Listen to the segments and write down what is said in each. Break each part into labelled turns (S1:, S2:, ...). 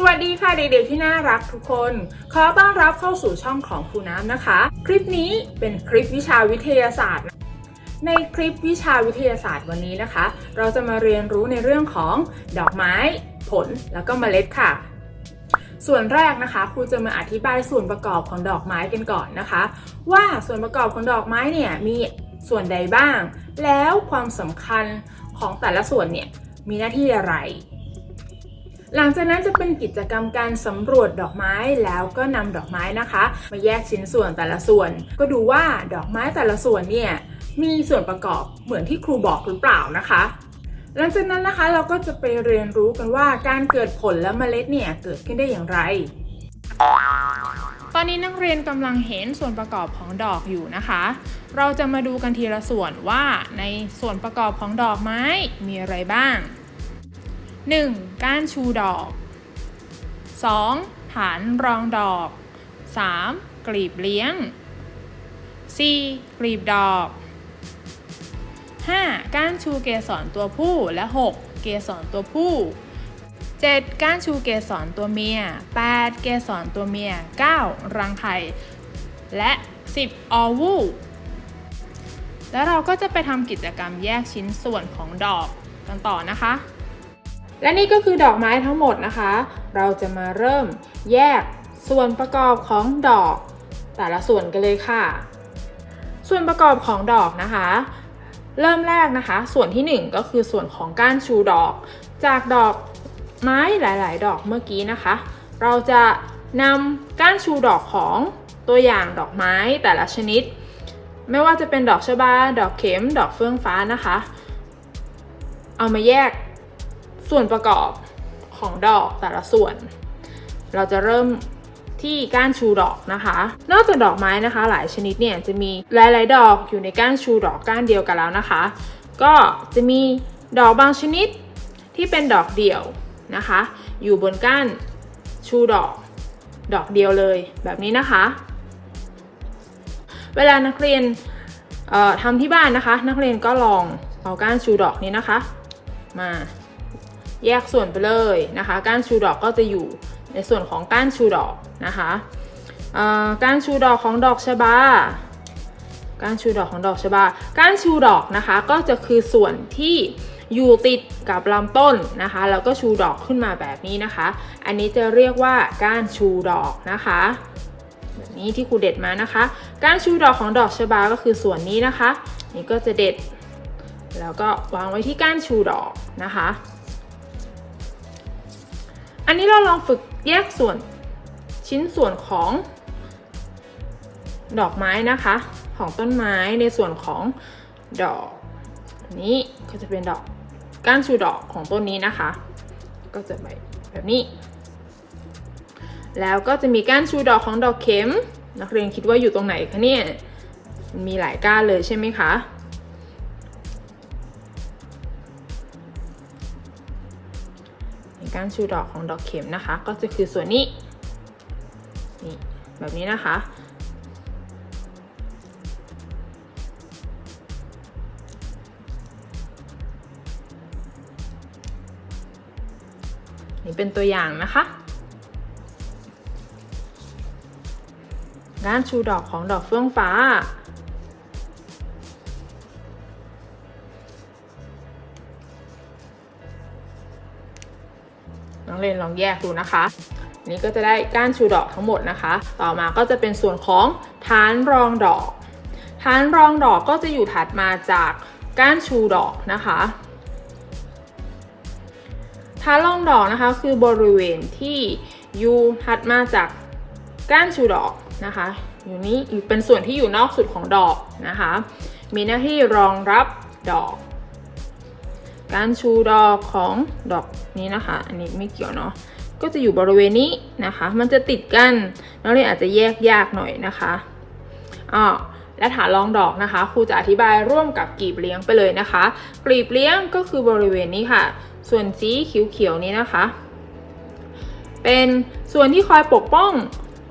S1: สวัสดีค่ะเด็กๆที่น่ารักทุกคน ขอต้อนรับเข้าสู่ช่องของครูน้ำนะคะ คลิปนี้เป็นคลิปวิชาวิทยาศาสตร์ ในคลิปวิชาวิทยาศาสตร์วันนี้นะคะ เราจะมาเรียนรู้ในเรื่องของดอกไม้ ผลแล้วก็เมล็ดค่ะ ส่วนแรกนะคะครูจะมาอธิบายส่วนประกอบของดอกไม้กันก่อนนะคะ ว่าส่วนประกอบของดอกไม้เนี่ยมีส่วนใดบ้าง แล้วความสำคัญของแต่ละส่วนเนี่ยมีหน้าที่อะไร หลังจากนั้นจะเป็นกิจกรรมการสำรวจดอกไม้แล้วก็นำดอกไม้นะคะ มาแยกชิ้นส่วนแต่ละส่วน ก็ดูว่าดอกไม้แต่ละส่วนเนี่ยมีส่วนประกอบเหมือนที่ครูบอกหรือเปล่านะคะ หลังจากนั้นนะคะเราก็จะไปเรียนรู้กันว่าการเกิดผลและเมล็ดเนี่ยเกิดขึ้นได้อย่างไร ตอนนี้นักเรียนกำลังเห็นส่วนประกอบของดอกอยู่นะคะ เราจะมาดูกันทีละส่วนว่าในส่วนประกอบของดอกไม้มีอะไรบ้าง 1. ก้านชูดอก 2. ฐานรองดอก 3. กลีบเลี้ยง 4. กลีบดอก 5. ก้านชูเกสรตัวผู้และ 6. เกสรตัวผู้ 7. ก้านชูเกสรตัวเมีย 8. เกสรตัวเมีย 9. รังไข่ และ 10. ออวูแล้วเราก็จะไปทำกิจกรรมแยกชิ้นส่วนของดอกกันต่อนะคะ และนี่ก็คือดอกไม้ทั้งหมดนะคะ เราจะมาเริ่มแยกส่วนประกอบของดอก แต่ละส่วนกันเลยค่ะ ส่วนประกอบของดอกนะคะ เริ่มแรกนะคะ ส่วนที่ 1 ก็คือส่วนของก้านชูดอก จากดอกไม้หลาย ๆ ดอกเมื่อกี้นะคะ เราจะนำก้านชูดอกของตัวอย่างดอกไม้แต่ละชนิด ไม่ว่าจะเป็นดอกชบา ดอกเข็ม ดอกเฟื่องฟ้านะคะ เอามาแยก ส่วนประกอบของดอกแต่ละส่วน เราจะเริ่มที่ก้านชูดอกนะคะ นอกจากดอกไม้นะคะ หลายชนิดเนี่ยจะมีหลาย ๆ ดอกอยู่ในก้านชูดอกก้านเดียวกันแล้วนะคะ ก็จะมีดอกบางชนิดที่เป็นดอกเดี่ยวนะคะ อยู่บนก้านชูดอก ดอกเดียวเลยแบบนี้นะคะ เวลานักเรียนทำที่บ้านนะคะ นักเรียนก็ลองเอาก้านชูดอกนี้นะคะ มา แยกส่วนไปเลยนะคะ ก้านชูดอกก็จะอยู่ในส่วนของก้านชูดอกนะคะก้านชูดอกของดอกชบาก้านชูดอกของดอกชบาก้านชูดอกนะคะก็จะคือส่วนที่อยู่ติดกับลำต้นนะคะแล้วก็ชูดอกขึ้นมาแบบนี้นะคะ อันนี้จะเรียกว่าก้านชูดอกนะคะแบบนี้ที่ครูเด็ดมานะคะ ก้านชูดอกของดอกชบาก็คือส่วนนี้นะคะ นี่ก็จะเด็ด แล้วก็วางไว้ที่ก้านชูดอกนะคะ อันนี้เราลองฝึกแยกส่วนชิ้นส่วนของดอกไม้นะคะ ของต้นไม้ในส่วนของดอก นี้ก็จะเป็นดอกก้านชูดอกของต้นนี้นะคะ ก็จะแบบแบบนี้ แล้วก็จะมีก้านชูดอกของดอกเข็ม นักเรียนคิดว่าอยู่ตรงไหนคะเนี่ยมีหลายก้านเลยใช่ไหมคะ กานชูดอกของดอกเข็มนะคะ ก็จะคือส่วนนี้นี่แบบนี้นะคะ นี่เป็นตัวอย่างนะคะกานชูดอกของดอกเฟื่องฟ้า น้องเรนลองแยกดูนะคะนี่ก็จะได้ก้านชูดอกทั้งหมดนะคะ ต่อมาก็จะเป็นส่วนของฐานรองดอก ฐานรองดอกก็จะอยู่ถัดมาจากก้านชูดอกนะคะฐานรองดอกนะคะคือบริเวณที่อยู่ถัดมาจากก้านชูดอกนะคะ อยู่นี้เป็นส่วนที่อยู่นอกสุดของดอกนะคะ มีหน้าที่รองรับดอก การชูดอกของดอกนี้นะคะ อันนี้ไม่เกี่ยวเนาะก็จะอยู่บริเวณนี้นะคะ มันจะติดกันนักเรียนอาจจะแยกยากหน่อยนะคะอ๋อและฐานรองดอกนะคะครูจะอธิบายร่วมกับกลีบเลี้ยงไปเลยนะคะ กลีบเลี้ยงก็คือบริเวณนี้ค่ะ ส่วนสีเขียวๆนี้นะคะ เป็นส่วนที่คอยปกป้อง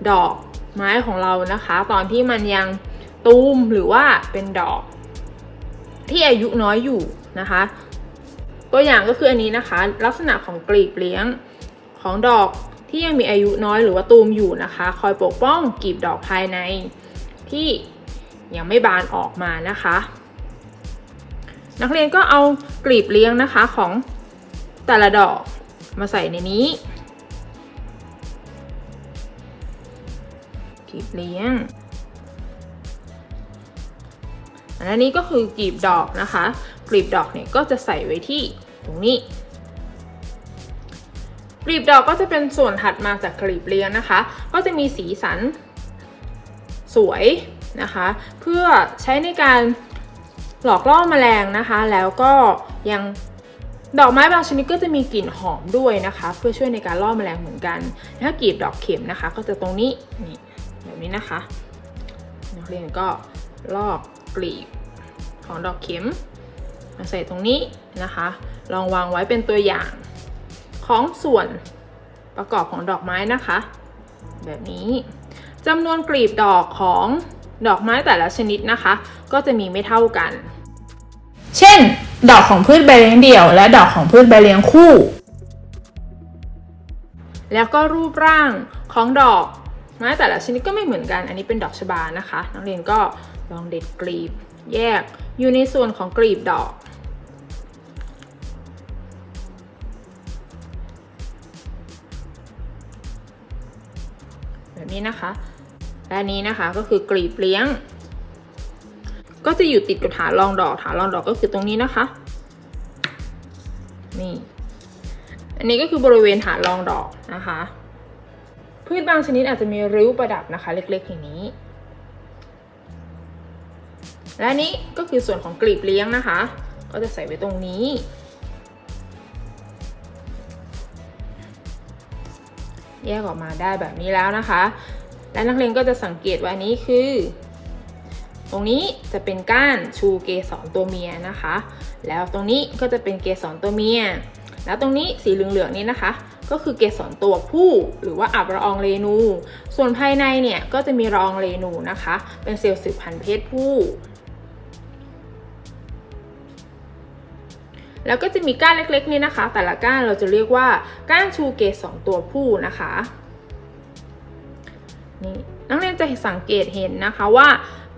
S1: ดอกไม้ของเรานะคะ ตอนที่มันยังตูมหรือว่าเป็นดอก ที่อายุน้อยอยู่นะคะ ตัวอย่างก็คืออันนี้นะคะ ลักษณะของกลีบเลี้ยงของดอกที่ยังมีอายุน้อยหรือว่าตูมอยู่นะคะ คอยปกป้องกลีบดอกภายในที่ยังไม่บานออกมานะคะ นักเรียนก็เอากลีบเลี้ยงนะคะของแต่ละดอกมาใส่ในนี้กลีบเลี้ยงอันนี้ก็คือกลีบดอกนะคะ กลีบดอกเนี่ยก็จะใส่ไว้ที่ ตรงนี้กลีบดอกก็จะเป็นส่วนถัดมาจากกลีบเลี้ยงนะคะ ก็จะมีสีสันสวยนะคะ เพื่อใช้ในการหลอกล่อแมลงนะคะ แล้วก็ยังดอกไม้บางชนิดก็จะมีกลิ่นหอมด้วยนะคะ เพื่อช่วยในการล่อแมลงเหมือนกัน ถ้ากลีบดอกเข็มนะคะ ก็จะตรงนี้นี่แบบนี้นะคะ นักเรียนก็ลอกกลีบของดอกเข็ม มาใส่ตรงนี้นะคะ ลองวางไว้เป็นตัวอย่างของส่วนประกอบของดอกไม้นะคะ แบบนี้จำนวนกลีบดอกของดอกไม้แต่ละชนิดนะคะ ก็จะมีไม่เท่ากัน เช่น ดอกของพืชใบเลี้ยงเดี่ยว และดอกของพืชใบเลี้ยงคู่ แล้วก็รูปร่างของดอกไม้แต่ละชนิดก็ไม่เหมือนกัน อันนี้เป็นดอกชบานะคะ นักเรียนก็ลองเด็ดกลีบ แยกอยู่ในส่วนของกลีบดอก แบบนี้นะคะ และอันนี้นะคะก็คือกลีบเลี้ยง ก็จะอยู่ติดกับฐานรองดอก ฐานรองดอกก็คือตรงนี้นะคะ นี่ อันนี้ก็คือบริเวณฐานรองดอกนะคะ พืชบางชนิดอาจจะมีริ้วประดับนะคะ เล็กๆอย่างนี้ และนี้ก็คือส่วนของกลีบเลี้ยงนะคะ ก็จะใส่ไว้ตรงนี้ แยกออกมาได้แบบนี้แล้วนะคะ และนักเรียนก็จะสังเกตว่านี้คือ ตรงนี้จะเป็นก้านชูเกสรตัวเมียนะคะ แล้วตรงนี้ก็จะเป็นเกสรตัวเมีย แล้วตรงนี้สีเหลืองๆนี้นะคะ ก็คือเกสรตัวผู้หรือว่าอับละองเรนู ส่วนภายในเนี่ยก็จะมีละอองเรนูนะคะ เป็นเซลล์สืบพันธุ์เพศผู้ แล้วก็จะมีก้านเล็กๆนี่นะคะ แต่ละก้านเราจะเรียกว่าก้านชูเกสรตัวผู้นะคะนี่นักเรียนจะสังเกตเห็นนะคะว่า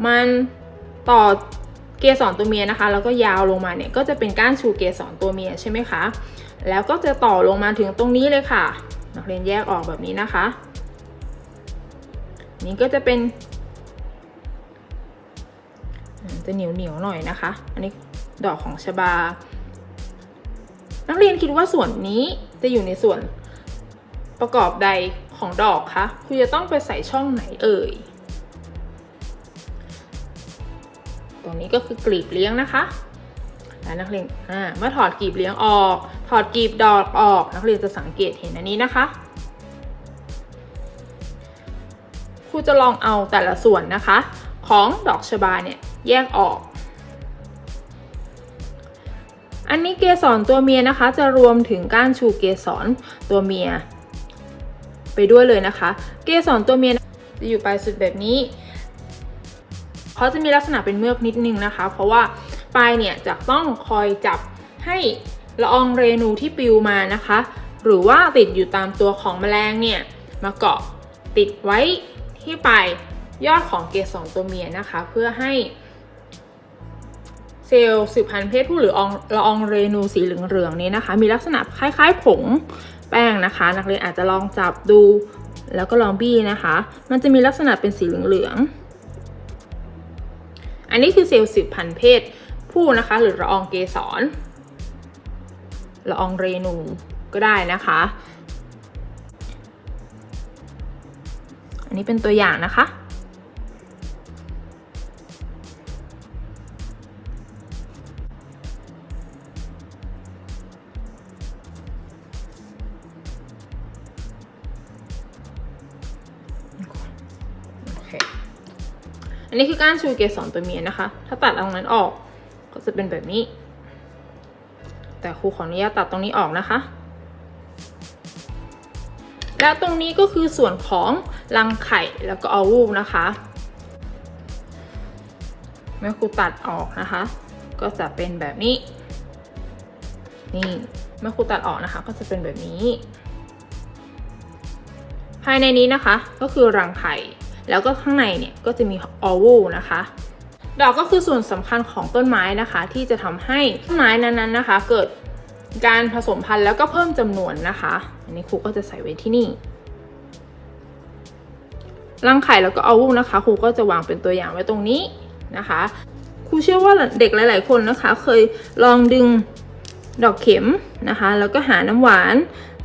S1: มันต่อเกสรตัวเมียนะคะ แล้วก็ยาวลงมาเนี่ยก็จะเป็นก้านชูเกสรตัวเมียใช่ไหมคะ แล้วก็จะต่อลงมาถึงตรงนี้เลยค่ะ นักเรียนแยกออกแบบนี้นะคะ นี่ก็จะเป็นจะเหนียวเหนียวหน่อยนะคะ อันนี้ดอกของชบา นักเรียนคิดว่าส่วนนี้จะอยู่ในส่วนประกอบใดของดอกคะคุณจะต้องไปใส่ช่องไหนเอ่ย ตรงนี้ก็คือกลีบเลี้ยงนะคะแล้วนักเรียนเมื่อถอดกลีบเลี้ยงออก ถอดกลีบดอกออก นักเรียนจะสังเกตเห็นอันนี้นะคะครูจะลองเอาแต่ละส่วนนะคะ ของดอกชบาเนี่ยแยกออก อันนี้เกสรตัวเมียนะคะ จะรวมถึงก้านชูเกสรตัวเมีย ไปด้วยเลยนะคะ เกสรตัวเมียจะอยู่ปลายสุดแบบนี้เขาจะมีลักษณะเป็นเมือกนิดนึงนะคะ เพราะว่าปลายเนี่ยจะต้องคอยจับให้ละอองเรนูที่ปลิวมานะคะ หรือว่าติดอยู่ตามตัวของแมลงเนี่ยมาเกาะติดไว้ที่ปลายยอดของเกสรตัวเมียนะคะ เพื่อให้ เซลล์สืบพันธุ์เพศผู้หรืออองละอองเรนูสีเหลืองๆนี้นะคะ มีลักษณะคล้ายๆผงแป้งนะคะ นักเรียนอาจจะลองจับดู แล้วก็ลองบี้นะคะ มันจะมีลักษณะเป็นสีเหลืองๆอันนี้คือเซลล์สืบพันธุ์เพศผู้นะคะ หรือละอองเกสรละอองเรนูก็ได้นะคะ อันนี้เป็นตัวอย่างนะคะ นี้คือก้านชูเกสรตัวเมียนะคะ ถ้าตัดตรงนั้นออกก็จะเป็นแบบนี้ แต่ครูขออนุญาตตัดตรงนี้ออกนะคะ แล้วตรงนี้ก็คือส่วนของรังไข่แล้วก็อวูบนะคะ เมื่อครูตัดออกนะคะ ก็จะเป็นแบบนี้ นี่เมื่อครูตัดออกนะคะ ก็จะเป็นแบบนี้ ภายในนี้นะคะก็คือรังไข่ แล้วก็ข้างในเนี่ยก็จะมีออวูนะคะดอกก็คือส่วนสำคัญของต้นไม้นะคะ ที่จะทำให้ต้นไม้นั้นๆนะคะ เกิดการผสมพันธุ์แล้วก็เพิ่มจำนวนนะคะ อันนี้ครูก็จะใส่ไว้ที่นี่รังไข่แล้วก็ออวูนะคะครูก็จะวางเป็นตัวอย่างไว้ตรงนี้นะคะครูเชื่อว่าเด็กหลาย ๆ คนนะคะ เคยลองดึงดอกเข็มนะคะ แล้วก็หาน้ำหวาน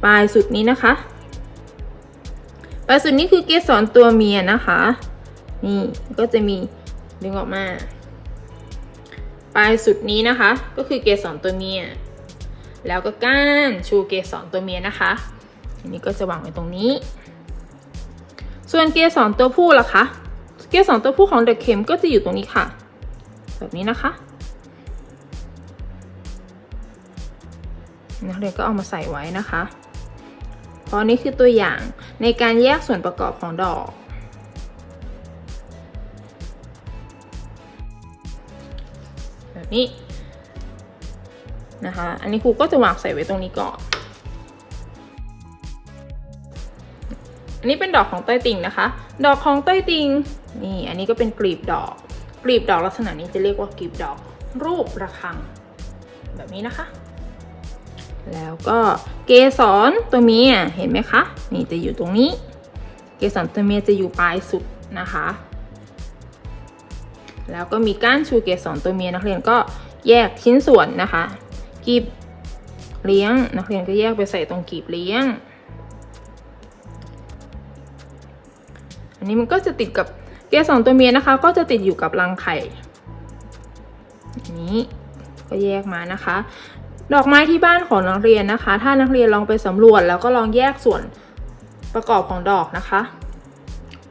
S1: ปลายสุดนี้นะคะ ปลายสุดนี้คือเกสรตัวเมียนะคะ นี่ก็จะมีดึงออกมา ปลายสุดนี้นะคะ ก็คือเกสรตัวเมีย แล้วก็ก้านชูเกสรตัวเมียนะคะอันนี้ก็จะวางไว้ตรงนี้ ส่วนเกสรตัวผู้ล่ะคะ เกสรตัวผู้ของเด็กเข็มก็จะอยู่ตรงนี้ค่ะ แบบนี้นะคะนักเรียนก็เอามาใส่ไว้นะคะ ราะนี่คือตัวอย่างในการแยกส่วนประกอบของดอก แบบนี้นะคะ อันนี้ครูก็จะวางใส่ไว้ตรงนี้ก่อน อันนี้เป็นดอกของใต้ติ่งนะคะ ดอกของใต้ติ่งนี่ อันนี้ก็เป็นกลีบดอก กลีบดอกลักษณะนี้จะเรียกว่ากลีบดอกรูประฆัง แบบนี้นะคะ แล้วก็เกสรตัวเมียเห็นไหมคะ นี่จะอยู่ตรงนี้ เกสรตัวเมียจะอยู่ปลายสุดนะคะ แล้วก็มีก้านชูเกสรตัวเมียนักเรียนก็แยกชิ้นส่วนนะคะ กีบเลี้ยงนักเรียนก็แยกไปใส่ตรงกีบเลี้ยง อันนี้มันก็จะติดกับเกสรตัวเมียนะคะ ก็จะติดอยู่กับรังไข่อันนี้ก็แยกมานะคะ ดอกไม้ที่บ้านของนักเรียนนะคะ ถ้านักเรียนลองไปสำรวจแล้วก็ลองแยกส่วนประกอบของดอกนะคะ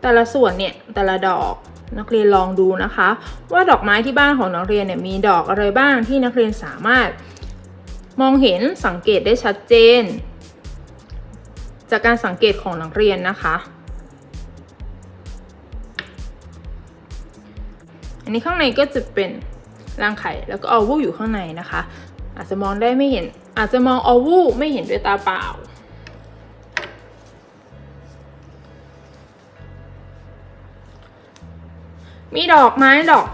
S1: แต่ละส่วนเนี่ยแต่ละดอกนักเรียนลองดูนะคะ ว่าดอกไม้ที่บ้านของนักเรียนเนี่ยมีดอกอะไรบ้างที่นักเรียนสามารถมองเห็นสังเกตได้ชัดเจน จากการสังเกตของนักเรียนนะคะ อันนี้ข้างในก็จะเป็นรังไข่แล้วก็ออวูอยู่ข้างในนะคะ อาจจะมองได้ไม่เห็น อาจจะมองออวูไม่เห็นด้วยตาเปล่า มีดอกไม้ดอก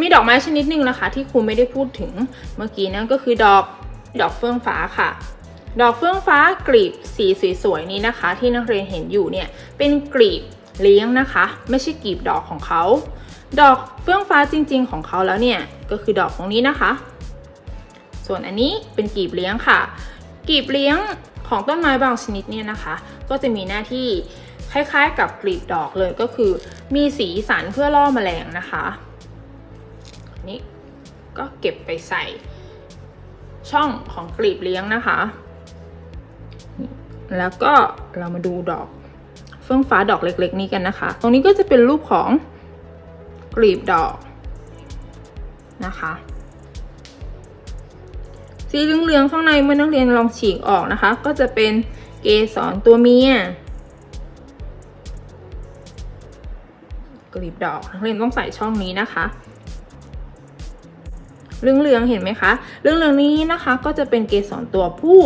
S1: มีดอกไม้ชนิดหนึ่งนะคะ ที่ครูไม่ได้พูดถึงเมื่อกี้นั่นก็คือดอกดอกเฟื่องฟ้าค่ะ ดอกเฟื่องฟ้ากลีบสีสวยๆนี้นะคะ ที่นักเรียนเห็นอยู่เนี่ยเป็นกลีบเลี้ยงนะคะ ไม่ใช่กลีบดอกของเขา ดอกเฟื่องฟ้าจริง ๆ ของเขาแล้วเนี่ยก็คือดอกตรงนี้นะคะ ส่วนอันนี้เป็นกลีบเลี้ยงค่ะกลีบเลี้ยงของต้นไม้บางชนิดเนี่ยนะคะ ก็จะมีหน้าที่คล้าย ๆ กับกลีบดอกเลยก็คือ มีสีสันเพื่อล่อแมลงนะคะนี่ก็เก็บไปใส่ช่องของกลีบเลี้ยงนะคะ แล้วก็เรามาดูดอกเฟื่องฟ้าดอกเล็ก ๆ นี้กันนะคะ ตรงนี้ก็จะเป็นรูปของกลีบดอกนะคะ สีเหลืองๆข้างในเมื่อนักเรียนลองฉีกออกนะคะ ก็จะเป็นเกสรตัวเมียกลีบดอกนักเรียนต้องใส่ช่องนี้นะคะเหลืองๆเห็นไหมคะเหลืองๆนี้นะคะก็จะเป็นเกสรตัวผู้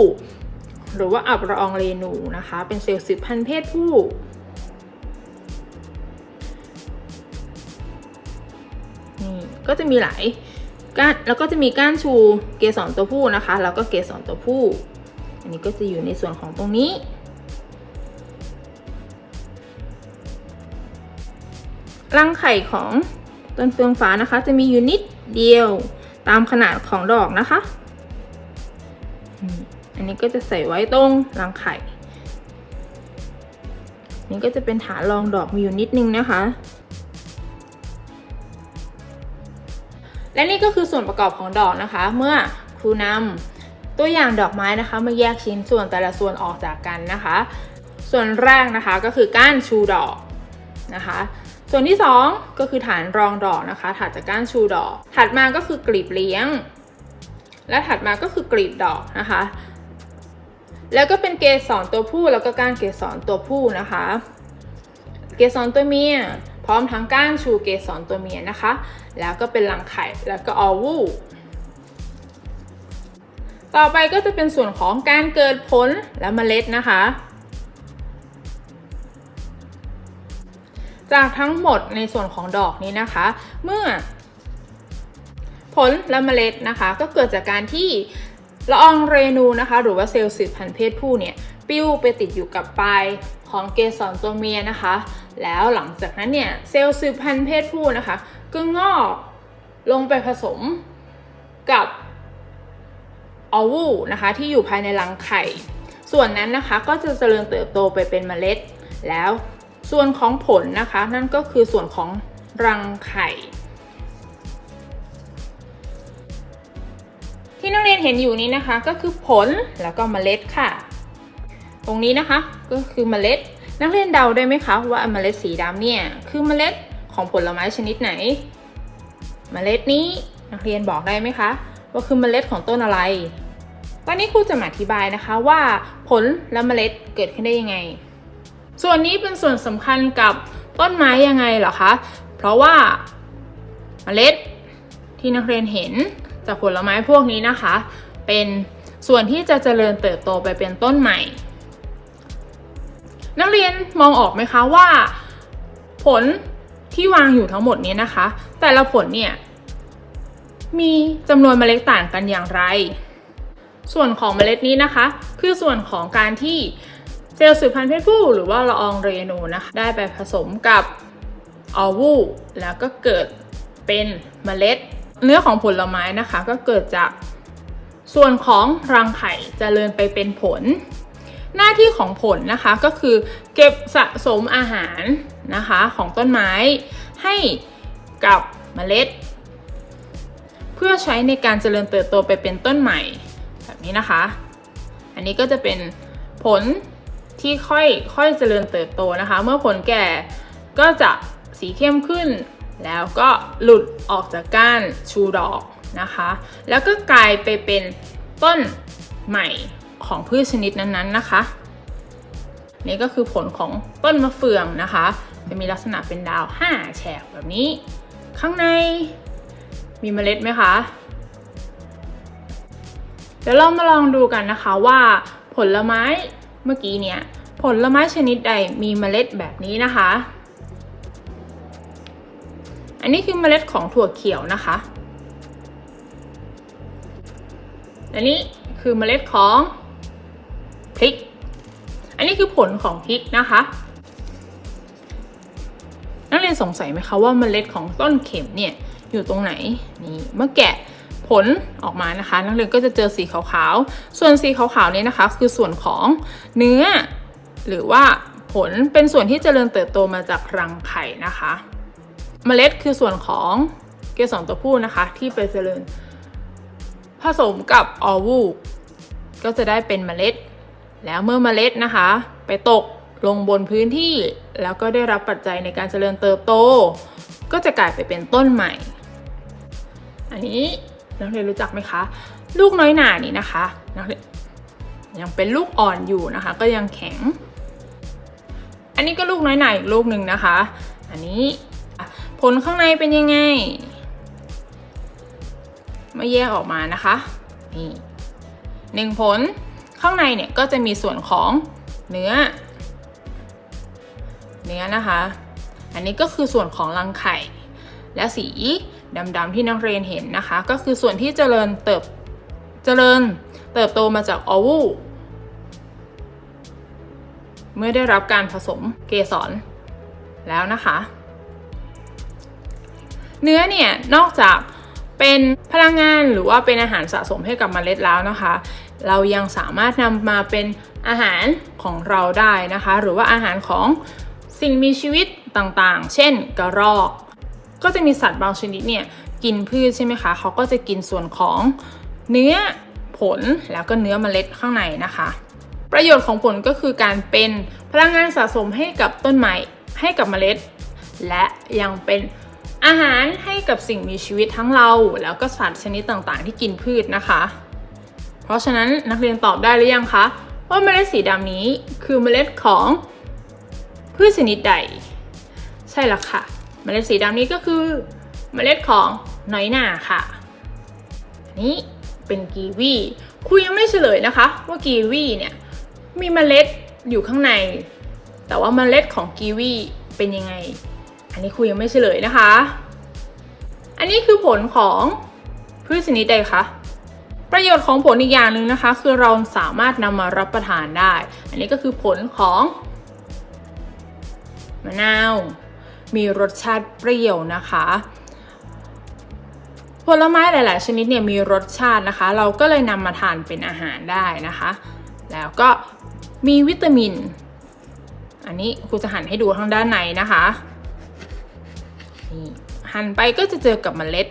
S1: หรือว่าอับรองเรนูนะคะ เป็นเซลล์สืบพันธุ์เพศผู้ นี่ก็จะมีหลาย ก้านแล้วก็จะมีก้านชูเกสรตัวผู้นะคะ แล้วก็เกสรตัวผู้ อันนี้ก็จะอยู่ในส่วนของตรงนี้ รังไข่ของต้นเฟืองฟ้านะคะ จะมีอยู่นิดเดียวตามขนาดของดอกนะคะ อันนี้ก็จะใส่ไว้ตรงรังไข่ นี่ก็จะเป็นฐานรองดอกมีอยู่นิดนึงนะคะ และนี่ก็คือส่วนประกอบของดอกนะคะ เมื่อครูนำตัวอย่างดอกไม้นะคะมาแยกชิ้นส่วนแต่ละส่วนออกจากกันนะคะ ส่วนแรกนะคะก็คือก้านชูดอกนะคะ ส่วนที่ 2 ก็คือฐานรองดอกนะคะ ถัดจากก้านชูดอก ถัดมาก็คือกลีบเลี้ยง และถัดมาก็คือกลีบดอกนะคะ แล้วก็เป็นเกสรตัวผู้แล้วก็ก้านเกสรตัวผู้นะคะ เกสรตัวเมีย พร้อมทั้งก้านชูเกสรตัวเมียนะคะ แล้วก็เป็นรังไข่แล้วก็ออวูต่อไปก็จะเป็นส่วนของการเกิดผลและเมล็ดนะคะ จากทั้งหมดในส่วนของดอกนี้นะคะ เมื่อผลและเมล็ดนะคะ ก็เกิดจากการที่ละอองเรนูนะคะ หรือว่าเซลล์สืบพันธุ์เพศผู้เนี่ยปิ้วไปติดอยู่กับปลายของเกสรตัวเมียนะคะ แล้วหลังจากนั้นเนี่ยเซลล์สืบพันธุ์เพศผู้นะคะ ก็งอกลงไปผสมกับอวูนะคะที่อยู่ภายในรังไข่ ส่วนนั้นนะคะก็จะเจริญเติบโตไปเป็นเมล็ด แล้วส่วนของผลนะคะ นั่นก็คือส่วนของรังไข่ ที่นักเรียนเห็นอยู่นี้นะคะก็คือผลแล้วก็เมล็ดค่ะ ตรงนี้นะคะก็คือเมล็ด นักเรียนเดาได้ไหมคะว่าเมล็ดสีดำเนี่ยคือเมล็ดของผลไม้ชนิดไหน เมล็ดนี้นักเรียนบอกได้ไหมคะ ว่าคือเมล็ดของต้นอะไร ตอนนี้ครูจะมาอธิบายนะคะว่าผลและเมล็ดเกิดขึ้นได้ยังไง ส่วนนี้เป็นส่วนสำคัญกับต้นไม้ยังไงเหรอคะ เพราะว่าเมล็ดที่นักเรียนเห็นจากผลไม้พวกนี้นะคะ เป็นส่วนที่จะเจริญเติบโตไปเป็นต้นใหม่ นักเรียนมองออกไหมคะว่า ผลที่วางอยู่ทั้งหมดนี้นะคะ แต่ละผลเนี่ยมีจำนวนเมล็ดต่างกันอย่างไร ส่วนของเมล็ดนี้นะคะ คือส่วนของการที่เซลล์สืบพันธุ์เพศผู้หรือว่าละอองเรนูนะคะได้ไปผสมกับออวูแล้วก็เกิดเป็นเมล็ด เนื้อของผลไม้นะคะ ก็เกิดจากส่วนของรังไข่จเจริญไปเป็นผล หน้าที่ของผลนะคะก็คือเก็บสะสมอาหารนะคะของต้นไม้ให้กับเมล็ด เพื่อใช้ในการเจริญเติบโตไปเป็นต้นใหม่แบบนี้นะคะ อันนี้ก็จะเป็นผลที่ค่อยค่อยเจริญเติบโตนะคะ เมื่อผลแก่ก็จะสีเข้มขึ้น แล้วก็หลุดออกจากก้านชูดอกนะคะ แล้วก็กลายไปเป็นต้นใหม่ ของพืชชนิดนั้นๆนะคะ นี่ก็คือผลของต้นมะเฟืองนะคะ จะมีลักษณะเป็นดาว 5 แฉกแบบนี้ ข้างในมีเมล็ดไหมคะเดี๋ยวเรามาลองดูกันนะคะว่าผลไม้เมื่อกี้เนี่ยผลไม้ชนิดใดมีเมล็ดแบบนี้นะคะ อันนี้คือเมล็ดของถั่วเขียวนะคะ อันนี้คือเมล็ดของ พริก อันนี้คือผลของพริกนะคะ นักเรียนสงสัยไหมคะว่าเมล็ดของต้นเข็มเนี่ยอยู่ตรงไหนนี่เมื่อแกะผลออกมานะคะ นักเรียนก็จะเจอสีขาวๆ ส่วนสีขาวๆนี้นะคะ คือส่วนของเนื้อ หรือว่าผลเป็นส่วนที่เจริญเติบโตมาจากรังไข่นะคะ เมล็ดคือส่วนของเกสรตัวผู้นะคะที่ไปเจริญ ผสมกับออวูก็จะได้เป็นเมล็ด แล้วเมื่อเมล็ดนะคะ ไปตกลงบนพื้นที่ แล้วก็ได้รับปัจจัยในการเจริญเติบโต ก็จะกลายไปเป็นต้นใหม่ อันนี้นักเรียนรู้จักไหมคะ ลูกน้อยหนานี่นะคะนักเรียนยังเป็นลูกอ่อนอยู่นะคะ ก็ยังแข็ง อันนี้ก็ลูกน้อยหนาอีกลูกหนึ่งนะคะ อันนี้ผลข้างในเป็นยังไงมาแยกออกมานะคะนี่หนึ่งผล ข้างในเนี่ยก็จะมีส่วนของเนื้อ เนื้อนะคะ อันนี้ก็คือส่วนของรังไข่ และสีดำๆที่นักเรียนเห็นนะคะ ก็คือส่วนที่เจริญเติบเจริญเติบโตมาจากอวูเมื่อได้รับการผสมเกสรแล้วนะคะ เนื้อเนี่ยนอกจากเป็นพลังงานหรือว่าเป็นอาหารสะสมให้กับเมล็ดแล้วนะคะ เรายังสามารถนำมาเป็นอาหารของเราได้นะคะ หรือว่าอาหารของสิ่งมีชีวิตต่างๆ เช่นกระรอก ก็จะมีสัตว์บางชนิดเนี่ยกินพืชใช่ไหมคะ เขาก็จะกินส่วนของเนื้อผลแล้วก็เนื้อเมล็ดข้างในนะคะ ประโยชน์ของผลก็คือการเป็นพลังงานสะสมให้กับต้นไม้ให้กับเมล็ด และยังเป็นอาหารให้กับสิ่งมีชีวิตทั้งเรา แล้วก็สัตว์ชนิดต่างๆ ที่กินพืชนะคะ ราะฉะนั้นนักเรียนตอบได้หรือยังคะว่าเมล็ดสีดำนี้คือเมล็ดของพืชชนิดใด ใช่แล้วค่ะ เมล็ดสีดำนี้ก็คือ เมล็ดของน้อยหน่าค่ะนนี้เป็นกีวีครูยังไม่เฉลยนะคะ ว่ากีวีเนี่ยมีเมล็ดอยู่ข้างใน แต่ว่าเมล็ดของกีวีเป็นยังไง อันนี้ครูยังไม่เฉลยนะคะ อันนี้คือผลของพืชชนิดใดคะ ประโยชน์ของผลอีกอย่างหนึ่งนะคะ คือเราสามารถนำมารับประทานได้ อันนี้ก็คือผลของมะนาว มีรสชาติเปรี้ยวนะคะ ผลไม้หลาย ๆ ชนิดเนี่ยมีรสชาตินะคะ เราก็เลยนำมาทานเป็นอาหารได้นะคะ แล้วก็มีวิตามิน อันนี้ครูจะหั่นให้ดูทางด้านในนะคะหั่นไปก็จะเจอกับเมล็ด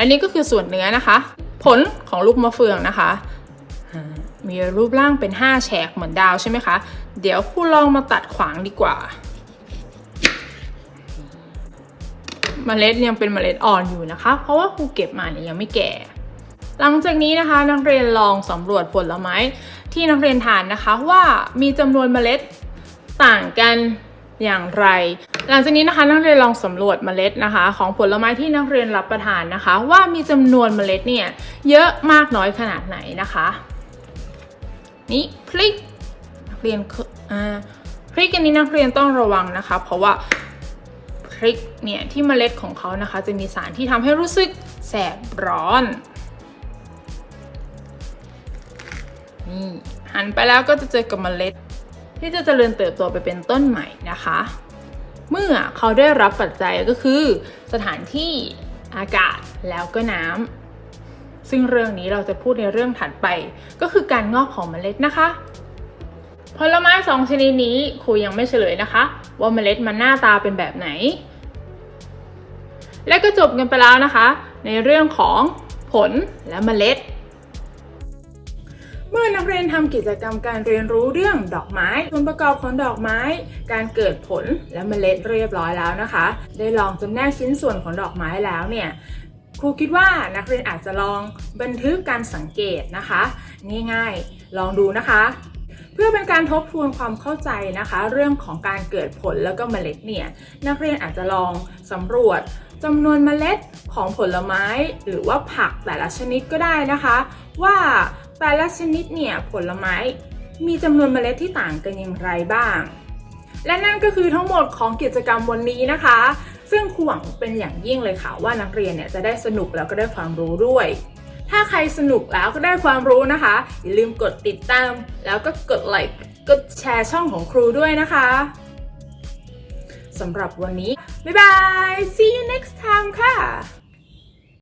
S1: และนี่ก็คือส่วนเนื้อนะคะ ผลของลูกมะเฟืองนะคะ มีรูปร่างเป็น 5 แฉกเหมือนดาวใช่ไหมคะ เดี๋ยวครูลองมาตัดขวางดีกว่า เมล็ดยังเป็นเมล็ดอ่อนอยู่นะคะ เพราะว่าครูเก็บมาเนี่ยยังไม่แก่ หลังจากนี้นะคะ นักเรียนลองสำรวจผลไม้ที่นักเรียนทานนะคะว่ามีจำนวนเมล็ดต่างกัน อย่างไร หลังจากนี้นะคะนักเรียนลองสำรวจเมล็ดนะคะ ของผลไม้ที่นักเรียนรับประทานนะคะ ว่ามีจำนวนเมล็ดเนี่ยเยอะมากน้อยขนาดไหนนะคะ นี่พริกนักเรียนคอ่าพริกอันนี้นักเรียนต้องระวังนะคะ เพราะว่าพริกเนี่ยที่เมล็ดของเขานะคะ จะมีสารที่ทำให้รู้สึกแสบร้อนนี่หันไปแล้วก็จะเจอกับเมล็ด ที่จะเจริญเติบโตไปเป็นต้นใหม่นะคะ เมื่อเขาได้รับปัจจัยก็คือ สถานที่อากาศแล้วก็น้ำซึ่งเรื่องนี้เราจะพูดในเรื่องถัดไป ก็คือการงอกของเมล็ดนะคะผลไม้สองชนิดนี้ครูยังไม่เฉลยนะคะ ว่าเมล็ดมันหน้าตาเป็นแบบไหน และก็จบกันไปแล้วนะคะ ในเรื่องของผลและเมล็ด เมื่อนักเรียนทำกิจกรรมการเรียนรู้เรื่องดอกไม้ส่วนประกอบของดอกไม้ การเกิดผลและเมล็ดเรียบร้อยแล้วนะคะ ได้ลองจำแนกชิ้นส่วนของดอกไม้แล้วเนี่ยครูคิดว่านักเรียนอาจจะลองบันทึกการสังเกตนะคะง่ายๆลองดูนะคะ เพื่อเป็นการทบทวนความเข้าใจนะคะ เรื่องของการเกิดผลแล้วก็เมล็ดเนี่ยนักเรียนอาจจะลองสำรวจจำนวนเมล็ดของผลไม้ หรือว่าผักแต่ละชนิดก็ได้นะคะ ว่า แต่ละชนิดเนี่ยผลไม้มีจำนวนเมล็ดที่ต่างกันอย่างไรบ้าง และนั่นก็คือทั้งหมดของกิจกรรมวันนี้นะคะ ซึ่งครูหวังเป็นอย่างยิ่งเลยค่ะว่านักเรียนเนี่ยจะได้สนุกแล้วก็ได้ความรู้ด้วย ถ้าใครสนุกแล้วก็ได้ความรู้นะคะ อย่าลืมกดติดตาม แล้วก็กดไลค์กดแชร์ช่องของครูด้วยนะคะสำหรับวันนี้ บ๊ายบาย see you next time ค่ะ